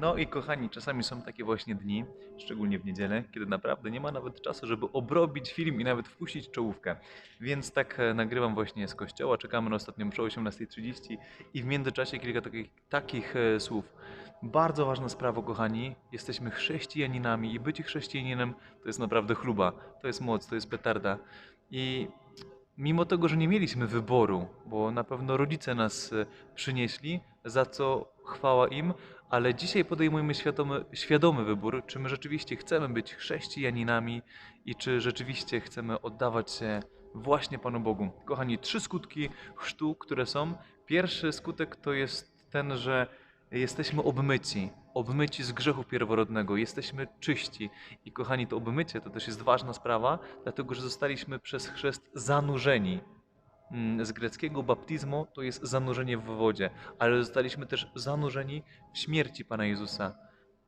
No i kochani, czasami są takie właśnie dni, szczególnie w niedzielę, kiedy naprawdę nie ma nawet czasu, żeby obrobić film i nawet wpuścić czołówkę. Więc tak e, nagrywam właśnie z kościoła, czekamy na ostatnią mszę o 18.30 i w międzyczasie kilka takich, takich e, słów. Bardzo ważna sprawa, kochani, jesteśmy chrześcijaninami i bycie chrześcijaninem to jest naprawdę chluba, to jest moc, to jest petarda. I mimo tego, że nie mieliśmy wyboru, bo na pewno rodzice nas e, przynieśli, za co chwała im, ale dzisiaj podejmujemy świadomy, świadomy wybór, czy my rzeczywiście chcemy być chrześcijaninami i czy rzeczywiście chcemy oddawać się właśnie Panu Bogu. Kochani, trzy skutki chrztu, które są. Pierwszy skutek to jest ten, że jesteśmy obmyci, obmyci z grzechu pierworodnego, jesteśmy czyści. I kochani, to obmycie to też jest ważna sprawa, dlatego że zostaliśmy przez chrzest zanurzeni. Mm, Z greckiego baptizmo to jest zanurzenie w wodzie, ale zostaliśmy też zanurzeni w śmierci Pana Jezusa.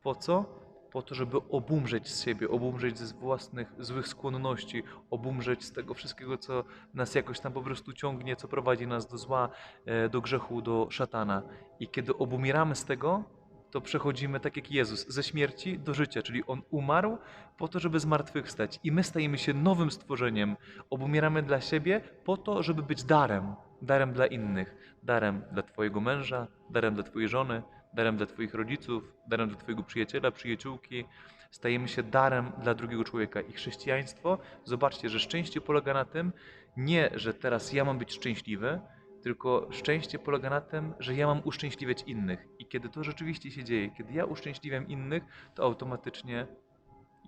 Po co? Po to, żeby obumrzeć z siebie, obumrzeć z własnych złych skłonności, obumrzeć z tego wszystkiego, co nas jakoś tam po prostu ciągnie, co prowadzi nas do zła, e, do grzechu, do szatana. I kiedy obumieramy z tego, to przechodzimy tak jak Jezus, ze śmierci do życia, czyli On umarł po to, żeby zmartwychwstać. I my stajemy się nowym stworzeniem. Obumieramy dla siebie po to, żeby być darem. Darem dla innych. Darem dla Twojego męża, darem dla Twojej żony, darem dla Twoich rodziców, darem dla Twojego przyjaciela, przyjaciółki. Stajemy się darem dla drugiego człowieka. I chrześcijaństwo, zobaczcie, że szczęście polega na tym, nie, że teraz ja mam być szczęśliwy, tylko szczęście polega na tym, że ja mam uszczęśliwiać innych. Kiedy to rzeczywiście się dzieje, kiedy ja uszczęśliwiam innych, to automatycznie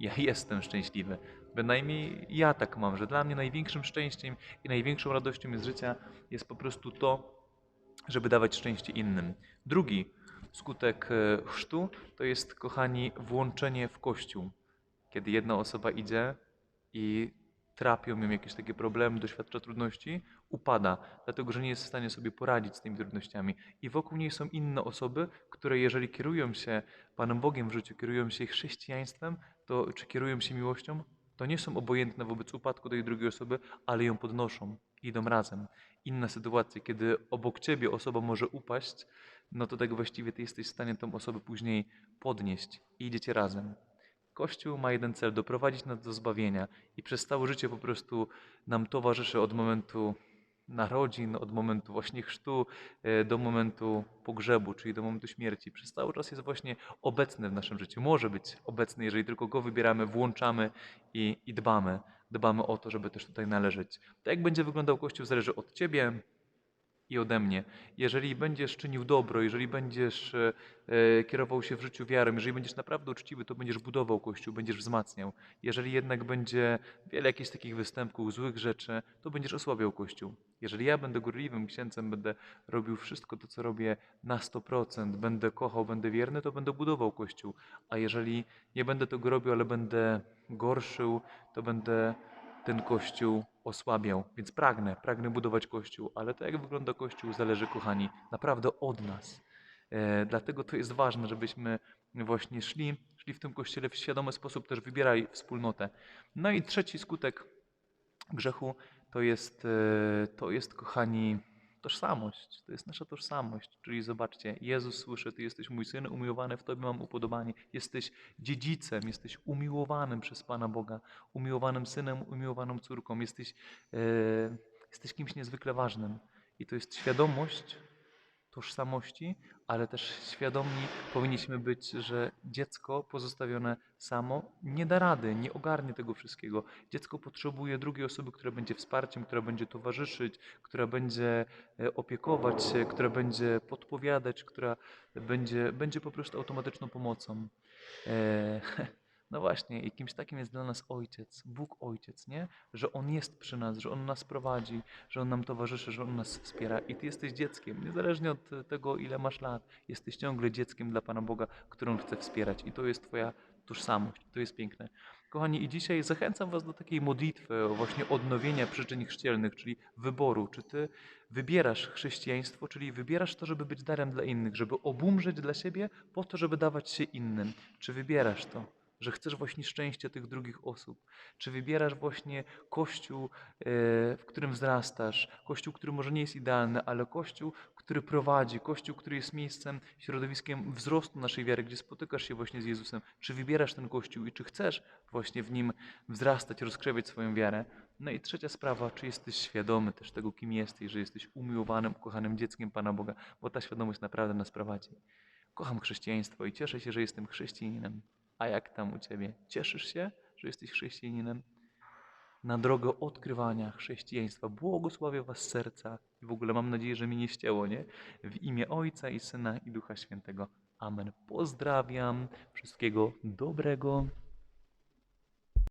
ja jestem szczęśliwy. Bynajmniej ja tak mam, że dla mnie największym szczęściem i największą radością z życia jest po prostu to, żeby dawać szczęście innym. Drugi skutek e, chrztu to jest, kochani, włączenie w kościół. Kiedy jedna osoba idzie i trapią ją jakieś takie problemy, doświadcza trudności, upada, dlatego że nie jest w stanie sobie poradzić z tymi trudnościami. I wokół niej są inne osoby, które jeżeli kierują się Panem Bogiem w życiu, kierują się chrześcijaństwem, to czy kierują się miłością, to nie są obojętne wobec upadku tej drugiej osoby, ale ją podnoszą, idą razem. Inna sytuacja, kiedy obok ciebie osoba może upaść, no to tak właściwie ty jesteś w stanie tą osobę później podnieść i idziecie razem. Kościół ma jeden cel doprowadzić nas do zbawienia i przez całe życie po prostu nam towarzyszy od momentu narodzin, od momentu właśnie chrztu e, do momentu pogrzebu, czyli do momentu śmierci. Przez cały czas jest właśnie obecny w naszym życiu. Może być obecny, jeżeli tylko go wybieramy, włączamy i, i dbamy. Dbamy o to, żeby też tutaj należeć. Tak jak będzie wyglądał Kościół, zależy od ciebie, i ode mnie. Jeżeli będziesz czynił dobro, jeżeli będziesz e, e, kierował się w życiu wiarą, jeżeli będziesz naprawdę uczciwy, to będziesz budował Kościół, będziesz wzmacniał. Jeżeli jednak będzie wiele jakichś takich występków, złych rzeczy, to będziesz osłabiał Kościół. Jeżeli ja będę gorliwym księdzem, będę robił wszystko to, co robię na 100%, będę kochał, będę wierny, to będę budował Kościół. A jeżeli nie będę tego robił, ale będę gorszył, to będę ten Kościół osłabiał. Więc pragnę, pragnę budować Kościół, ale to jak wygląda Kościół zależy, kochani, naprawdę od nas. E, dlatego to jest ważne, żebyśmy właśnie szli, szli w tym Kościele w świadomy sposób, też wybierali wspólnotę. No i trzeci skutek grzechu to jest, e, to jest, kochani, tożsamość. To jest nasza tożsamość. Czyli zobaczcie, Jezus słyszy, Ty jesteś mój syn, umiłowany, w Tobie mam upodobanie. Jesteś dziedzicem, jesteś umiłowanym przez Pana Boga, umiłowanym synem, umiłowaną córką. Jesteś, e, jesteś kimś niezwykle ważnym. I to jest świadomość tożsamości, ale też świadomi powinniśmy być, że dziecko pozostawione samo nie da rady, nie ogarnie tego wszystkiego. Dziecko potrzebuje drugiej osoby, która będzie wsparciem, która będzie towarzyszyć, która będzie e, opiekować się, która będzie podpowiadać, która będzie, będzie po prostu automatyczną pomocą. E, no właśnie, i kimś takim jest dla nas Ojciec, Bóg Ojciec, nie? Że On jest przy nas, że On nas prowadzi, że On nam towarzyszy, że On nas wspiera i Ty jesteś dzieckiem, niezależnie od tego, ile masz lat, jesteś ciągle dzieckiem dla Pana Boga, którą chce wspierać i to jest Twoja tożsamość, to jest piękne. Kochani, i dzisiaj zachęcam Was do takiej modlitwy, właśnie odnowienia przyczyn chrzcielnych, czyli wyboru. Czy Ty wybierasz chrześcijaństwo, czyli wybierasz to, żeby być darem dla innych, żeby obumrzeć dla siebie po to, żeby dawać się innym. Czy wybierasz to? Że chcesz właśnie szczęścia tych drugich osób? Czy wybierasz właśnie kościół, e, w którym wzrastasz, kościół, który może nie jest idealny, ale kościół, który prowadzi, kościół, który jest miejscem, środowiskiem wzrostu naszej wiary, gdzie spotykasz się właśnie z Jezusem? Czy wybierasz ten kościół i czy chcesz właśnie w nim wzrastać, rozkrzewiać swoją wiarę? No i trzecia sprawa, czy jesteś świadomy też tego, kim jesteś, że jesteś umiłowanym, ukochanym dzieckiem Pana Boga, bo ta świadomość naprawdę nas prowadzi. Kocham chrześcijaństwo i cieszę się, że jestem chrześcijaninem. A jak tam u Ciebie? Cieszysz się, że jesteś chrześcijaninem? Na drogę odkrywania chrześcijaństwa błogosławię Was serca i w ogóle mam nadzieję, że mi nie ścięło, nie? W imię Ojca i Syna i Ducha Świętego. Amen. Pozdrawiam. Wszystkiego dobrego.